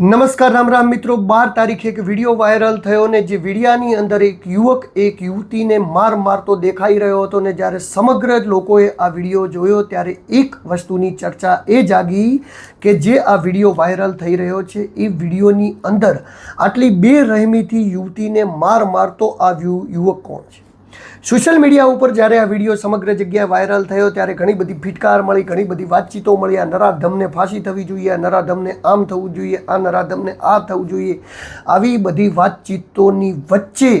નમસ્કાર, રામ રામ મિત્રો. બાર તારીખે એક વીડિયો વાયરલ થયો ને જે વિડીયાની અંદર એક યુવક, એક યુવતીને માર મારતો દેખાઈ રહ્યો હતો ને જ્યારે સમગ્ર લોકોએ આ વીડિયો જોયો ત્યારે એક વસ્તુની ચર્ચા એ જાગી કે જે આ વીડિયો વાયરલ થઈ રહ્યો છે એ વિડીયોની અંદર આટલી બે રહેમીથી યુવતીને માર મારતો આ યુવક કોણ છે? સોશિયલ મીડિયા ઉપર જ્યારે આ વીડિયો સમગ્ર જગ્યાએ વાયરલ થયો, ત્યારે ઘણી બધી ફિટકાર મળી, ઘણી બધી વાતચીતો મળી. આ નરાધમને ફાંસી થવી જોઈએ, આ નરાધમને આમ થવું જોઈએ, આ નરાધમને આ થવું જોઈએ. આવી બધી વાતચીતોની વચ્ચે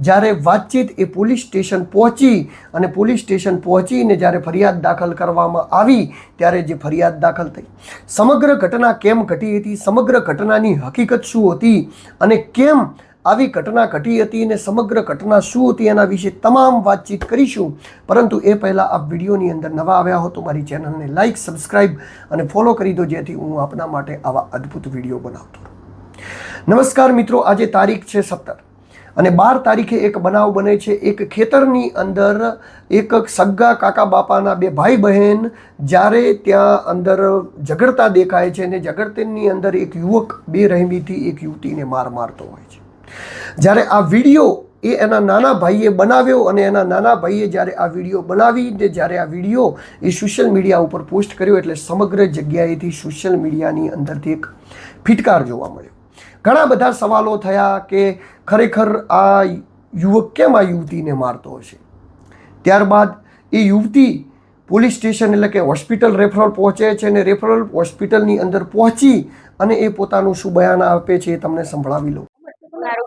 જ્યારે વાતચીત એ પોલીસ સ્ટેશન પહોંચી અને પોલીસ સ્ટેશન પહોંચીને જ્યારે ફરિયાદ દાખલ કરવામાં આવી, ત્યારે જે ફરિયાદ દાખલ થઈ. સમગ્ર ઘટના કેમ ઘટી હતી? સમગ્ર ઘટનાની હકીકત શું હતી? અને કેમ આવી ઘટના ઘટી હતી અને સમગ્ર ઘટના શું હતી એના વિશે તમામ વાતચીત કરીશું. પરંતુ એ પહેલાં આ વિડીયોની અંદર નવા આવ્યા હો તો મારી ચેનલને લાઇક સબસ્ક્રાઇબ અને ફોલો કરી દો જેથી હું આપના માટે આવા અદ્ભુત વીડિયો બનાવતો નમસ્કાર મિત્રો, આજે તારીખ છે સત્તર અને બાર તારીખે એક બનાવ બને છે. એક ખેતરની અંદર એક સગ્ગા કાકા બાપાના બે ભાઈ બહેન જ્યારે ત્યાં અંદર ઝઘડતા દેખાય છે અને ઝઘડતની અંદર એક યુવક બે રહેમીથી એક યુવતીને માર મારતો હોય છે. જ્યારે આ વીડિયો એ એના નાના ભાઈએ બનાવ્યો અને એના નાના ભાઈએ જ્યારે આ વીડિયો બનાવીને જ્યારે આ વીડિયો એ સોશિયલ મીડિયા ઉપર પોસ્ટ કર્યો એટલે સમગ્ર જગ્યાએથી સોશિયલ મીડિયાની અંદરથી એક ફિટકાર જોવા મળ્યો. ઘણા બધા સવાલો થયા કે ખરેખર આ યુવક કેમ આ યુવતીને મારતો હશે? ત્યારબાદ એ યુવતી પોલીસ સ્ટેશન એટલે કે હોસ્પિટલ રેફરલ પહોંચે છે અને રેફરલ હોસ્પિટલની અંદર પહોંચી અને એ પોતાનું શું બયાન આપે છે એ તમને સંભળાવી મારું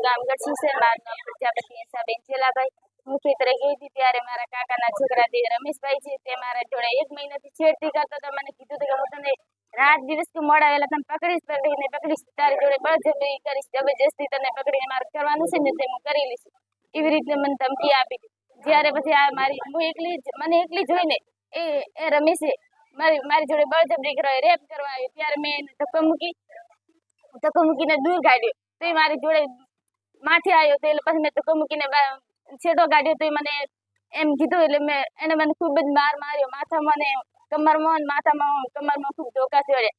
ગામ છે મારું નામ પ્રજાપતિ હિંસાબેન છેલાભાઈ હું ખેતરે ગઈ હતી ત્યારે મારા કાકાના છોકરા તે રમેશભાઈ છે તે મારા જોડે એક મહિનાથી છેડતી કરતા તો મને કીધું હતું કે હું તને રાત દિવસ તું મોડા તને પકડીશ, પકડીને પકડીશ. તારી જોડે બળજબરી કરીશ, જબરજસ્તી તને પકડીને મારે કરવાનું છે ને તે હું કરી લઈશ. એવી રીતે મને ધમકી આપી. જ્યારે પછી આ મારી, હું એકલી મને એકલી જોઈને એ એ રમેશે મારી મારી જોડે બળજબરી કરવા, રેપ કરવા આવ્યો ત્યારે મેં એને ધક્કો મૂકી, ધક્કો મૂકીને દૂર કાઢ્યો. તો એ મારી જોડે માથે આવ્યો તો એટલે પછી મેં ધક્કો મૂકીને છેડો કાઢ્યો તો મને એમ કીધું એટલે મેં, એને મને ખૂબ જ માર માર્યો. માથામાં ને કમરમાં માથામાં કમરમાં ખૂબ ધોકા ચડ્યા.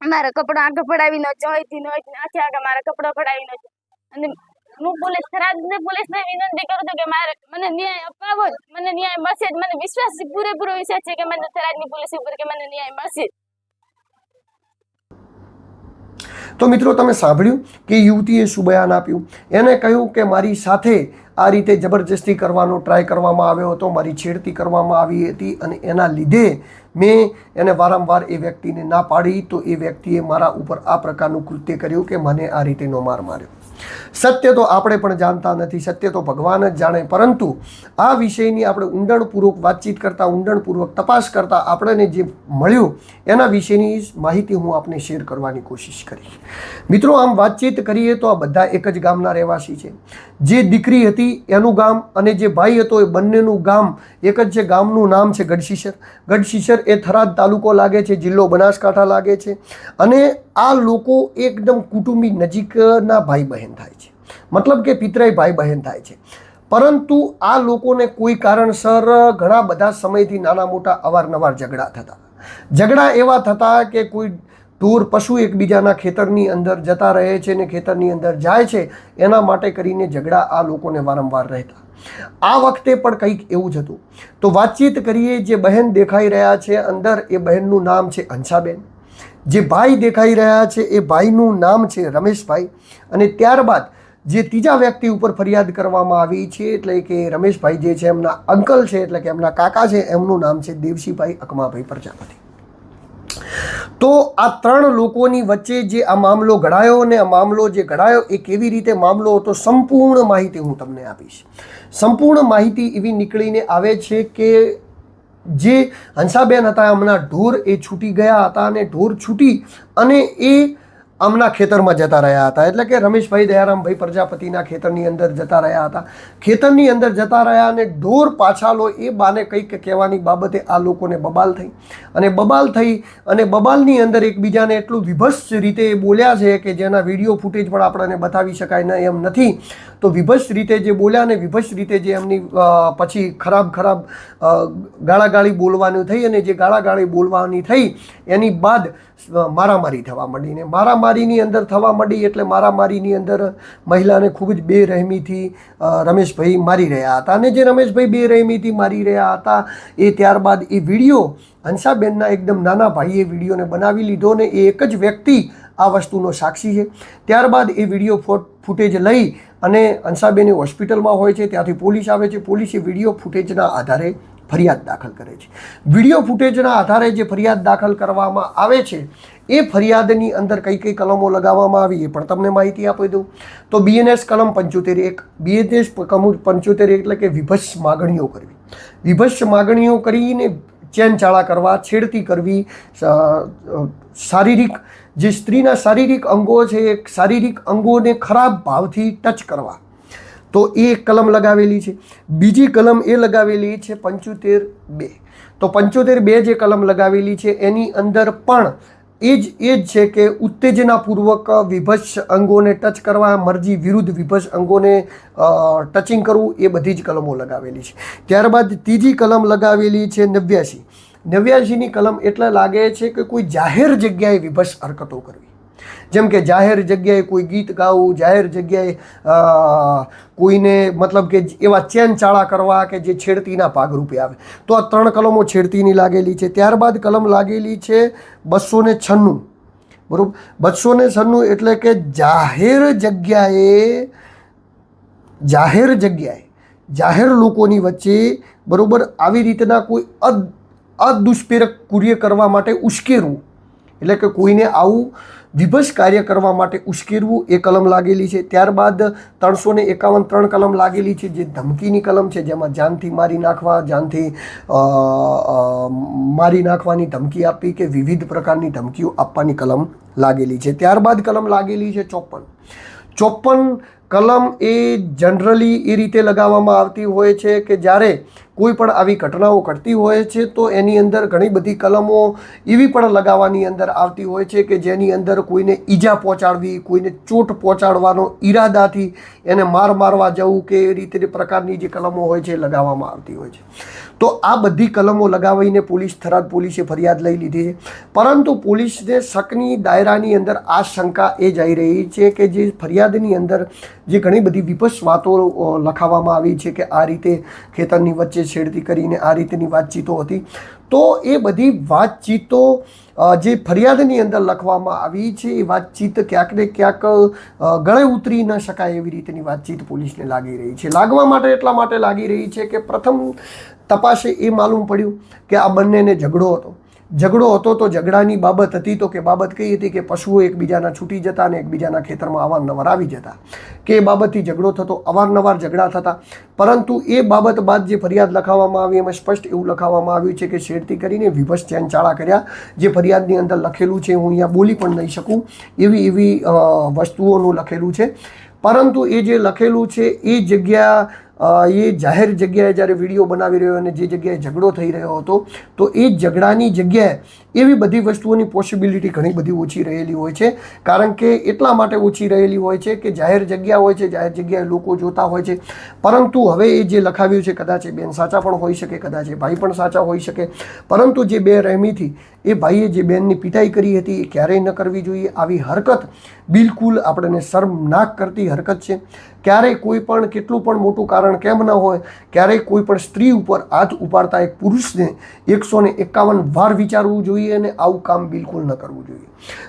મારા કપડા આગળ પડાવી નો જોઈથી નો આખે આગળ મારા કપડા પડાવી ન અને હું પોલીસ થરાદને પોલીસને વિનંતી કરું છું કે મારે, મને ન્યાય અપાવો જ, મને ન્યાય મળશે મને વિશ્વાસ પૂરેપૂરો વિશ્વાસ છે કે મને થરાદની પોલીસ ઉપર કે મને ન્યાય મળશે તો મિત્રો તમે સાંભળ્યું કે યુવતીએ શું બયાન આપ્યું. એને કહ્યું કે મારી સાથે આ રીતે જબરજસ્તી કરવાનો ટ્રાય કરવામાં આવ્યો હતો, મારી છેડતી કરવામાં આવી હતી અને એના લીધે મેં એને વારંવાર એ વ્યક્તિને ના પાડી. તો એ વ્યક્તિએ મારા ઉપર આ પ્રકારનું કૃત્ય કર્યું કે મને આ રીતેનો માર માર્યો. સત્ય તો આપણે પણ જાણતા નથી, સત્ય તો ભગવાન જ જાણે. પરંતુ આ વિષયની આપણે ઊંડાણપૂર્વક વાતચીત કરતા, ઊંડાણપૂર્વક તપાસ કરતા આપણને જે મળ્યું, એના વિશેની માહિતી હું આપને શેર કરવાની કોશિશ કરીશ. મિત્રો, આમ વાતચીત કરીએ તો આ બધા એક જ ગામના રહેવાસી છે. જે દીકરી હતી, એનું ગામ અને જે ભાઈ હતો, એ બંનેનું ગામ, એક જ છે, ગામનું નામ છે ગઢશીશર. ગઢશીશર એ થરાદ તાલુકો લાગે છે, જિલ્લો બનાસકાંઠા લાગે છે અને આ લોકો એકદમ કુટુંબી નજીકના ભાઈ બહેન થાય છે. મતલબ કે પિતરાઈ ભાઈ બહેન થાય છે. પરંતુ આ લોકોને કોઈ કારણસર ઘણા બધા સમયથી નાના મોટા અવારનવાર ઝઘડા થતા. ઝઘડા એવા થતા કે કોઈ ઢોર પશુ એકબીજાના ખેતરની અંદર જતા રહે છે ને ખેતરની અંદર જાય છે, એના માટે કરીને ઝઘડા આ લોકોને વારંવાર રહેતા. આ વખતે પણ કંઈક એવું જ હતું. તો વાતચીત કરીએ, જે બહેન દેખાઈ રહ્યા છે અંદર, એ બહેનનું નામ છે હંસાબેન જે ભાઈ દેખાઈ રહ્યા છે, એ ભાઈનું નામ છે રમેશભાઈ. અને ત્યારબાદ જે ત્રીજા વ્યક્તિ ઉપર ફરિયાદ કરવામાં આવી છે, એટલે કે રમેશભાઈ જે છે એમના અંકલ છે, એટલે કે એમના કાકા છે, એમનું નામ છે દેવસીભાઈ અકમાભાઈ પ્રજાપતિ. તો આ ત્રણ લોકોની વચ્ચે જે આ મામલો ઘડાયો અને આ મામલો જે ઘડાયો એ કેવી રીતે મામલો હતો સંપૂર્ણ માહિતી હું તમને આપીશ. સંપૂર્ણ માહિતી એવી નીકળીને આવે છે કે જે હંસાબેન હતા હમણાં ઢોર એ છૂટી ગયા હતા અને ઢોર છૂટી અને એ આમના ખેતરમાં જતા રહ્યા હતા. એટલે કે રમેશભાઈ દયારામભાઈ પ્રજાપતિના ખેતરની અંદર જતા રહ્યા હતા. ખેતરની અંદર જતા રહ્યા અને ઢોર પાછા લો એ બાને કંઈક કહેવાની બાબતે આ લોકોને બબાલ થઈ. અને બબાલ થઈ અને બબાલની અંદર એકબીજાને એટલું વિભત્સ રીતે એ બોલ્યા છે કે જેના વીડિયો ફૂટેજ પણ આપણને બતાવી શકાય ન એમ નથી. તો વિભત્સ રીતે જે બોલ્યા ને વિભત્સ રીતે જે એમની પછી ખરાબ ખરાબ ગાળાગાળી બોલવાનું થઈ અને જે ગાળાગાળી બોલવાની થઈ એની બાદ મારામારી થવા માંડીને મારામારીની અંદર થવા માંડી એટલે મારામારીની અંદર મહિલાને ખૂબ જ બેરહેમીથી રમેશભાઈ મારી રહ્યા હતા અને જે રમેશભાઈ બેરહેમીથી મારી રહ્યા હતા એ ત્યારબાદ એ વીડિયો હંસાબેનના એકદમ નાના ભાઈએ વિડીયોને બનાવી લીધો ને એ એક જ વ્યક્તિ આ વસ્તુનો સાક્ષી છે. ત્યારબાદ એ વીડિયો ફૂટેજ લઈ અને હંસાબેન હોસ્પિટલમાં હોય છે, ત્યાંથી પોલીસ આવે છે. પોલીસે વીડિયો ફૂટેજના આધારે ફરિયાદ દાખલ કરે છે. વીડિયો ફૂટેજના આધારે જે ફરિયાદ દાખલ કરવામાં આવે છે, એ ફરિયાદની અંદર કઈ કઈ કલમો લગાવવામાં આવી એ પણ તમને માહિતી આપી દઉં. તો બીએનએસ કલમ પંચોતેર એક, બીએનએસ પંચોતેર એટલે કે વિભસ માગણીઓ કરવી. વિભસ માગણીઓ કરીને ચેનચાળા કરવા, છેડતી કરવી શારીરિક, જે સ્ત્રીના શારીરિક અંગો છે શારીરિક અંગોને ખરાબ ભાવથી ટચ કરવા. તો એ કલમ લગાવેલી છે. બીજી કલમ એ લગાવેલી છે પંચોતેર બે. તો પંચોતેર બે જે કલમ લગાવેલી છે એની અંદર પણ એ જ એ જ છે કે ઉત્તેજનાપૂર્વક વિભસ અંગોને ટચ કરવા, મરજી વિરુદ્ધ વિભસ અંગોને ટચિંગ કરવું એ બધી જ કલમો લગાવેલી છે. ત્યારબાદ ત્રીજી કલમ લગાવેલી છે નવ્યાસી નવ્યાસીની કલમ એટલે લાગે છે કે કોઈ જાહેર જગ્યાએ વિભસ હરકતો કરવી. જેમ કે જાહેર જગ્યાએ કોઈ ગીત ગાવું, જાહેર જગ્યાએ કોઈને મતલબ કે એવા ચેન ચાળા કરવા કે જે છેડતીના ભાગરૂપે આવે. તો આ ત્રણ કલમો છેડતીની લાગેલી છે. ત્યારબાદ કલમ લાગેલી છે બસો ને છન્નું. બરાબર? બસો ને છન્નું એટલે કે જાહેર જગ્યાએ જાહેર જગ્યાએ, જાહેર લોકોની વચ્ચે, બરાબર, આવી રીતના કોઈ અદ, અદુષ્પ્રેરક કુર્ય કરવા માટે ઉશ્કેરવું. એટલે કે કોઈને આવું વિભસ કાર્ય કરવા માટે ઉશ્કેરવું એ કલમ લાગેલી છે. ત્યારબાદ ત્રણસો ને એકાવન ત્રણ કલમ લાગેલી છે, જે ધમકીની કલમ છે, જેમાં જાનથી મારી નાખવા, જાનથી મારી નાખવાની ધમકી આપી કે વિવિધ પ્રકારની ધમકીઓ આપવાની કલમ લાગેલી છે. ત્યારબાદ કલમ લાગેલી છે ચોપન. ચોપન કલમ એ જનરલી એ રીતે લગાવવામાં આવતી હોય છે કે જ્યારે કોઈ પણ આવી ઘટનાઓ ઘટતી હોય છે, તો એની અંદર ઘણી બધી કલમો એવી પણ લગાવવાની અંદર આવતી હોય છે કે જેની અંદર કોઈને ઈજા પહોંચાડવી, કોઈને ચોટ પહોંચાડવાનો ઈરાદાથી એને માર મારવા જવું કે એ રીતે પ્રકારની જે કલમો હોય છે એ લગાવવામાં આવતી હોય છે. તો આ બધી કલમો લગાવીને પોલીસ થરાદ પોલીસે ફરિયાદ લઈ લીધી છે. પરંતુ પોલીસને શકની દાયરાની અંદર આ શંકા એ જઈ રહી છે કે જે ફરિયાદની અંદર જે ઘણી બધી વિપક્ષ વાતો લખાવવામાં આવી છે કે આ રીતે ખેતરની વચ્ચે છેડતી કરીને આ રીતની વાતચીતો હતી. તો એ બધી વાતચીતો જે ફરિયાદની અંદર લખવામાં આવી છે, એ વાતચીત ક્યાંક ને ક્યાંક ગળે ઉતરી ન શકાય એવી રીતની વાતચીત પોલીસને લાગી રહી છે. લાગવા માટે એટલા માટે લાગી રહી છે કે પ્રથમ તપાસે એ માલુમ પડ્યું કે આ બંનેને ઝઘડો હતો. ઝઘડો હતો તો ઝઘડાની બાબત હતી તો કે બાબત કઈ હતી કે પશુઓ એકબીજાના છૂટી જતા અને એકબીજાના ખેતરમાં અવારનવાર આવી જતા. કે એ બાબતથી ઝઘડો થતો, અવારનવાર ઝઘડા થતા. પરંતુ એ બાબત બાદ જે ફરિયાદ લખાવવામાં આવી, એમાં સ્પષ્ટ એવું લખાવવામાં આવ્યું છે કે શેરથી કરીને વિભસ ચેનચાળા કર્યા. જે ફરિયાદની અંદર લખેલું છે, હું અહીંયા બોલી પણ નહીં શકું. એવી એવી વસ્તુઓનું લખેલું છે. પરંતુ એ જે લખેલું છે, એ જગ્યા એ જાહેર જગ્યાએ જ્યારે વીડિયો બનાવી રહ્યો અને જે જગ્યાએ ઝઘડો થઈ રહ્યો હતો, તો એ ઝઘડાની જગ્યાએ એવી બધી વસ્તુઓની પોસિબિલિટી ઘણી બધી ઓછી રહેલી હોય છે. કારણ કે એટલા માટે ઓછી રહેલી હોય છે કે જાહેર જગ્યા હોય છે, જાહેર જગ્યાએ લોકો જોતા હોય છે. પરંતુ હવે એ જે લખાવ્યું છે, કદાચ એ બેન સાચા પણ હોઈ શકે, કદાચ એ ભાઈ પણ સાચા હોઈ શકે. પરંતુ જે બે રહેમીથી, એ ભાઈએ જે બેનની પિટાઈ કરી હતી, એ ક્યારેય ન કરવી જોઈએ. આવી હરકત બિલકુલ આપણને શર્મનાક કરતી હરકત છે. ક્યારેય કોઈ પણ, કેટલું પણ મોટું કારણ કેમ ન હોય, ક્યારેય કોઈ પણ સ્ત્રી ઉપર હાથ ઉપાડતા એક પુરુષને એકસો ને એકાવન વાર વિચારવું જોઈએ. અને આવું કામ બિલકુલ ન કરવું જોઈએ.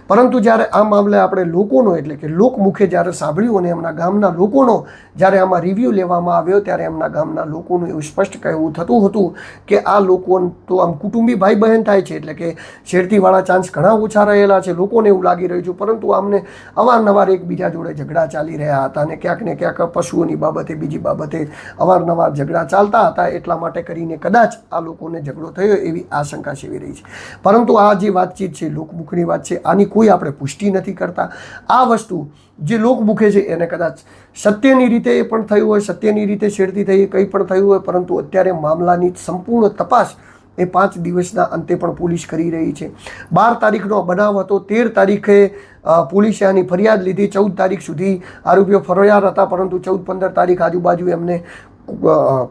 પરંતુ જ્યારે આ મામલે આપણે લોકોનો, એટલે કે લોકમુખે જ્યારે સાંભળ્યું અને એમના ગામના લોકોનો જ્યારે આમાં રિવ્યૂ લેવામાં આવ્યો, ત્યારે એમના ગામના લોકોનું એવું સ્પષ્ટ કહેવું થતું હતું કે આ લોકો તો આમ કુટુંબી ભાઈ બહેન થાય છે, એટલે કે શેરતીવાળા ચાન્સ ઘણા ઓછા રહેલા છે, લોકોને એવું લાગી રહ્યું છે, પરંતુ આમને અવારનવાર એકબીજા જોડે ઝઘડા ચાલી રહ્યા હતા અને ક્યાંક ને ક્યાંક પશુઓની બાબતે, બીજી બાબતે અવારનવાર ઝઘડા ચાલતા હતા, એટલા માટે કરીને કદાચ આ લોકોને ઝઘડો થયો એવી આશંકા સેવી રહી છે. પરંતુ આ જે વાતચીત છે, લોકમુખની વાત છે, આની કોઈ આપણે પુષ્ટિ નથી કરતા. આ વસ્તુ જે લોકમુખે છે, એને કદાચ સત્યની રીતે એ પણ થયું હોય, સત્યની રીતે છેડતી થઈ કંઈ પણ થયું હોય, પરંતુ અત્યારે મામલાની સંપૂર્ણ તપાસ એ પાંચ દિવસના અંતે પણ પોલીસ કરી રહી છે. બાર તારીખનો બનાવ હતો, તેર તારીખે પોલીસે આની ફરિયાદ લીધી, ચૌદ તારીખ સુધી આરોપીઓ ફરિયાદ હતા, પરંતુ ચૌદ પંદર તારીખ આજુબાજુ એમને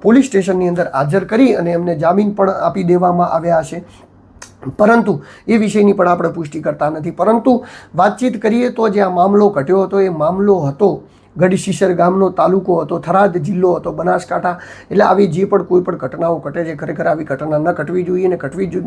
પોલીસ સ્ટેશનની અંદર હાજર કરી અને એમને જામીન પણ આપી દેવામાં આવ્યા છે. પરંતુ એ વિષયની પણ આપણે પુષ્ટિ કરતા નથી. પરંતુ વાતચીત કરીએ તો જે આ મામલો ઘટ્યો હતો, એ મામલો હતો, ગઢશીસર ગામનો તાલુકો હતો, થરાદ જિલ્લો હતો, બનાસકાંઠા. એટલે આવી જે પણ કોઈ પણ ઘટનાઓ ઘટે છે, ખરેખર આવી ઘટના ન ઘટવી જોઈએ ને ઘટવી જો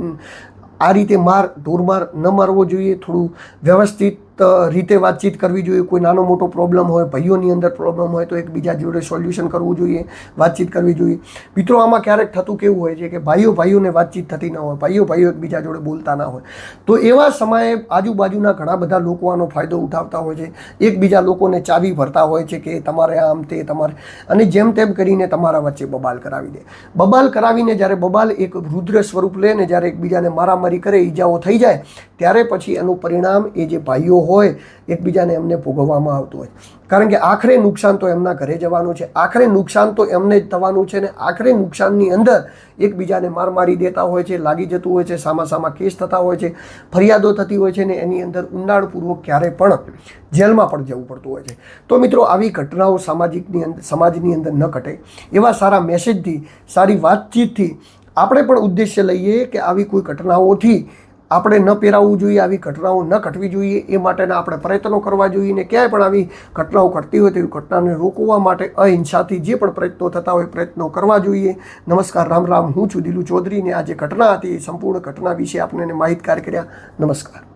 આ રીતે માર ઢોરમાર ન મારવો જોઈએ. થોડું વ્યવસ્થિત રીતે વાતચીત કરવી જોઈએ. કોઈ નાનો મોટો પ્રોબ્લેમ હોય, ભાઈઓની અંદર પ્રોબ્લેમ હોય, તો એકબીજા જોડે સોલ્યુશન કરવું જોઈએ, વાતચીત કરવી જોઈએ. મિત્રો, આમાં ક્યારેક થતું કેવું હોય છે કે ભાઈઓ ભાઈઓને વાતચીત થતી ન હોય, ભાઈઓ ભાઈઓ એકબીજા જોડે બોલતા ના હોય. તો એવા સમયે આજુબાજુના ઘણા બધા લોકો આનો ફાયદો ઉઠાવતા હોય છે. એકબીજા લોકોને ચાવી ભરતા હોય છે કે તમારે આમ તે તમારે. અને જેમ તેમ કરીને તમારા વચ્ચે બબાલ કરાવી દે. બબાલ કરાવીને જ્યારે બબાલ એક રુદ્ર સ્વરૂપ લે ને જ્યારે એકબીજાને મારામારી કરે, ઈજાઓ થઈ જાય, ત્યારે પછી એનું પરિણામ એ જે ભાઈઓ હોય, એકબીજાને એમને ભોગવવામાં આવતું હોય. કારણ કે આખરે નુકસાન તો એમના ઘરે જવાનું છે. આખરે નુકસાન તો એમને જ થવાનું છે ને આખરે નુકસાનની અંદર એકબીજાને માર મારી દેતા હોય છે, લાગી જતું હોય છે સામા સામા કેસ થતા હોય છે, ફરિયાદો થતી હોય છે ને એની અંદર ઊંડાણપૂર્વક ક્યારે પણ જેલમાં પણ જવું પડતું હોય છે. તો મિત્રો, આવી ઘટનાઓ સામાજિકની અંદર સમાજની અંદર ન ઘટે. એવા સારા મેસેજથી સારી વાતચીતથી આપણે પણ ઉદ્દેશ્ય લઈએ કે આવી કોઈ ઘટનાઓથી આપણે ન પહેરાવવું જોઈએ, આવી ઘટનાઓ ન ઘટવી જોઈએ, એ માટેના આપણે પ્રયત્નો કરવા જોઈએ ને ક્યાંય પણ આવી ઘટનાઓ ઘટતી હોય તેવી ઘટનાને રોકવા માટે અહિંસાથી જે પણ પ્રયત્નો થતા હોય પ્રયત્નો કરવા જોઈએ. નમસ્કાર, રામ રામ. હું છું દિલુ ચૌધરી ને આ જે ઘટના હતી, એ સંપૂર્ણ ઘટના વિશે આપણને માહિતગાર કર્યા. નમસ્કાર.